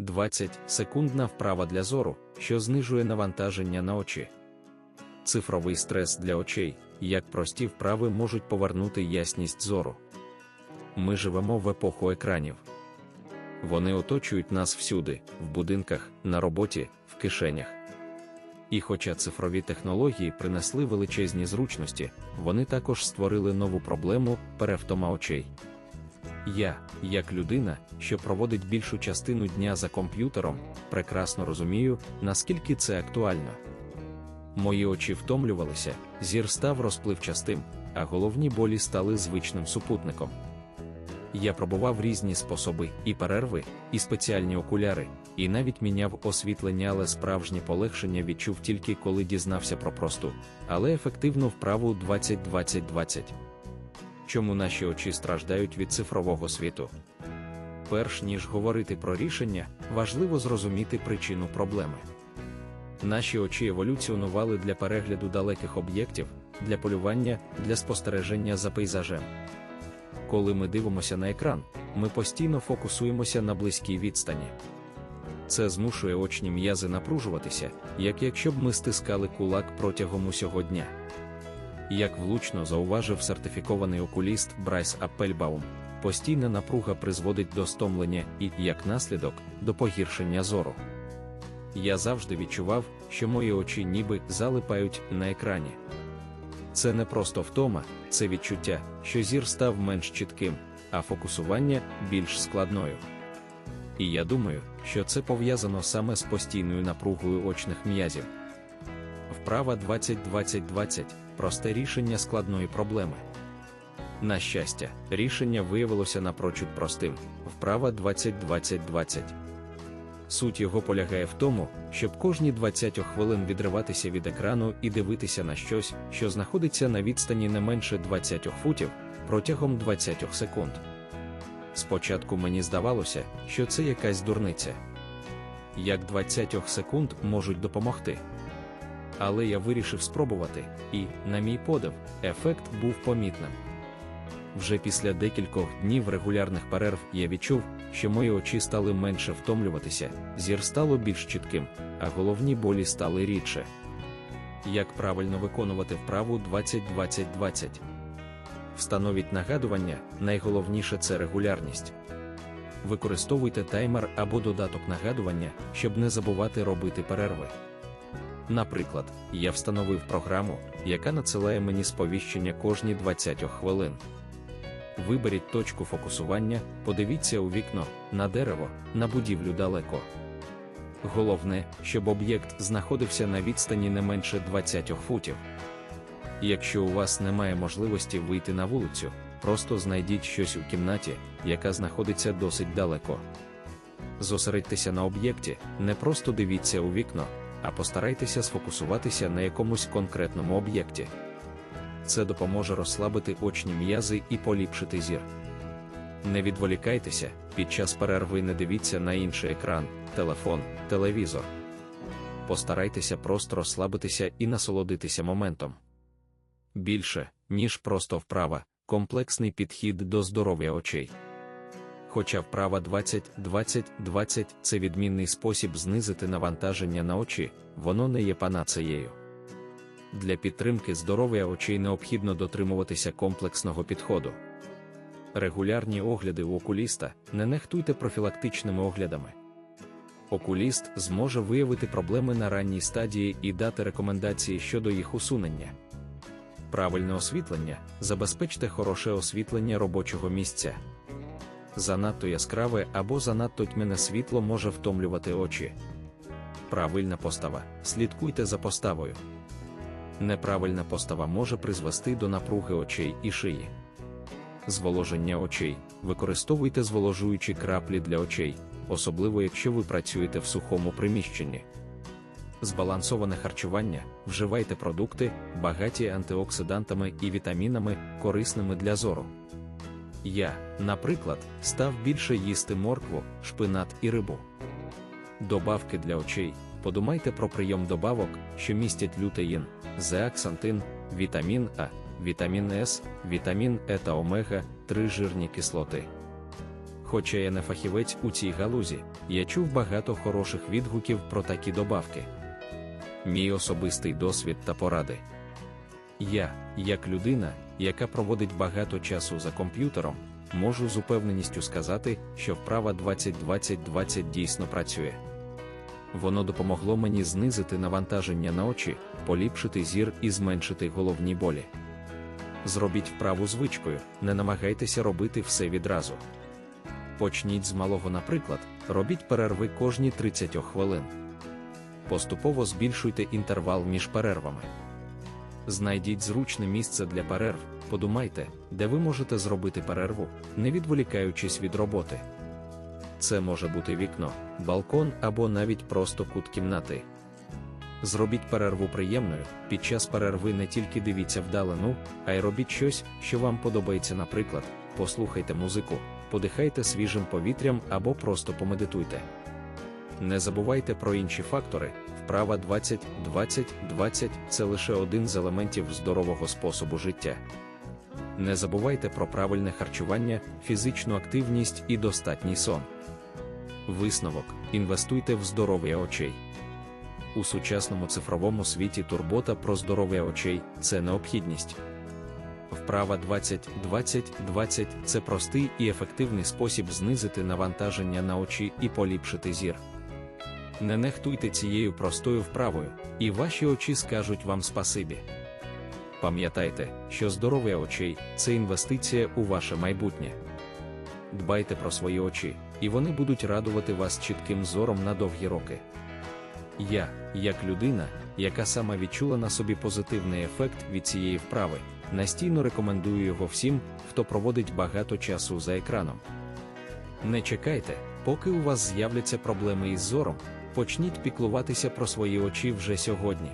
20 секундна вправа для зору, що знижує навантаження на очі. Цифровий стрес для очей, як прості вправи можуть повернути ясність зору. Ми живемо в епоху екранів. Вони оточують нас всюди, в будинках, на роботі, в кишенях. І хоча цифрові технології принесли величезні зручності, вони також створили нову проблему перевтома очей. Я, як людина, що проводить більшу частину дня за комп'ютером, прекрасно розумію, наскільки це актуально. Мої очі втомлювалися, зір став розпливчастим, а головні болі стали звичним супутником. Я пробував різні способи і перерви, і спеціальні окуляри, і навіть міняв освітлення, але справжнє полегшення відчув тільки коли дізнався про просту, але ефективну вправу 20-20-20. Чому наші очі страждають від цифрового світу? Перш ніж говорити про рішення, важливо зрозуміти причину проблеми. Наші очі еволюціонували для перегляду далеких об'єктів, для полювання, для спостереження за пейзажем. Коли ми дивимося на екран, ми постійно фокусуємося на близькій відстані. Це змушує очні м'язи напружуватися, як якщо б ми стискали кулак протягом усього дня. Як влучно зауважив сертифікований окуліст Брайс Аппельбаум, постійна напруга призводить до стомлення і, як наслідок, до погіршення зору. Я завжди відчував, що мої очі ніби залипають на екрані. Це не просто втома, це відчуття, що зір став менш чітким, а фокусування більш складною. І я думаю, що це пов'язано саме з постійною напругою очних м'язів. Вправа 20-20-20 просте рішення складної проблеми. На щастя, рішення виявилося напрочуд простим. Вправа 20-20-20. Суть його полягає в тому, щоб кожні 20 хвилин відриватися від екрану і дивитися на щось, що знаходиться на відстані не менше 20 футів протягом 20 секунд. Спочатку мені здавалося, що це якась дурниця. Як 20 секунд можуть допомогти. Але я вирішив спробувати, і, на мій подив, ефект був помітним. Вже після декількох днів регулярних перерв я відчув, що мої очі стали менше втомлюватися, зір стало більш чітким, а головні болі стали рідше. Як правильно виконувати вправу 20-20-20? Встановіть нагадування, найголовніше це регулярність. Використовуйте таймер або додаток нагадування, щоб не забувати робити перерви. Наприклад, я встановив програму, яка надсилає мені сповіщення кожні 20 хвилин. Виберіть точку фокусування, подивіться у вікно, на дерево, на будівлю далеко. Головне, щоб об'єкт знаходився на відстані не менше 20 футів. Якщо у вас немає можливості вийти на вулицю, просто знайдіть щось у кімнаті, яка знаходиться досить далеко. Зосередьтеся на об'єкті, не просто дивіться у вікно, а постарайтеся сфокусуватися на якомусь конкретному об'єкті. Це допоможе розслабити очні м'язи і поліпшити зір. Не відволікайтеся, під час перерви не дивіться на інший екран, телефон, телевізор. Постарайтеся просто розслабитися і насолодитися моментом. Більше, ніж просто вправа, комплексний підхід до здоров'я очей. Хоча вправа 20-20-20 це відмінний спосіб знизити навантаження на очі, воно не є панацеєю. Для підтримки здоров'я очей необхідно дотримуватися комплексного підходу. Регулярні огляди у окуліста не нехтуйте профілактичними оглядами. Окуліст зможе виявити проблеми на ранній стадії і дати рекомендації щодо їх усунення. Правильне освітлення забезпечте хороше освітлення робочого місця. Занадто яскраве або занадто тьмяне світло може втомлювати очі. Правильна постава. Слідкуйте за поставою. Неправильна постава може призвести до напруги очей і шиї. Зволоження очей. Використовуйте зволожуючі краплі для очей, особливо якщо ви працюєте в сухому приміщенні. Збалансоване харчування, вживайте продукти, багаті антиоксидантами і вітамінами, корисними для зору. Я, наприклад, став більше їсти моркву, шпинат і рибу. Добавки для очей. Подумайте про прийом добавок, що містять лютеїн, зеаксантин, вітамін А, вітамін С, вітамін Е та омега, 3 жирні кислоти. Хоча я не фахівець у цій галузі, я чув багато хороших відгуків про такі добавки. Мій особистий досвід та поради. Я, як людина, яка проводить багато часу за комп'ютером, можу з упевненістю сказати, що вправа 20-20-20 дійсно працює. Воно допомогло мені знизити навантаження на очі, поліпшити зір і зменшити головні болі. Зробіть вправу звичкою, не намагайтеся робити все відразу. Почніть з малого, наприклад, робіть перерви кожні 30 хвилин. Поступово збільшуйте інтервал між перервами. Знайдіть зручне місце для перерв, подумайте, де ви можете зробити перерву, не відволікаючись від роботи. Це може бути вікно, балкон або навіть просто кут кімнати. Зробіть перерву приємною. Під час перерви не тільки дивіться вдалину, а й робіть щось, що вам подобається, наприклад, послухайте музику, подихайте свіжим повітрям або просто помедитуйте. Не забувайте про інші фактори. Вправа 20-20-20 це лише один з елементів здорового способу життя. Не забувайте про правильне харчування, фізичну активність і достатній сон. Висновок: інвестуйте в здоров'я очей. У сучасному цифровому світі турбота про здоров'я очей це необхідність. Вправа 20-20-20 це простий і ефективний спосіб знизити навантаження на очі і поліпшити зір. Не нехтуйте цією простою вправою, і ваші очі скажуть вам спасибі. Пам'ятайте, що здоров'я очей це інвестиція у ваше майбутнє. Дбайте про свої очі, і вони будуть радувати вас чітким зором на довгі роки. Я, як людина, яка сама відчула на собі позитивний ефект від цієї вправи, настійно рекомендую його всім, хто проводить багато часу за екраном. Не чекайте, поки у вас з'являться проблеми із зором, почніть піклуватися про свої очі вже сьогодні.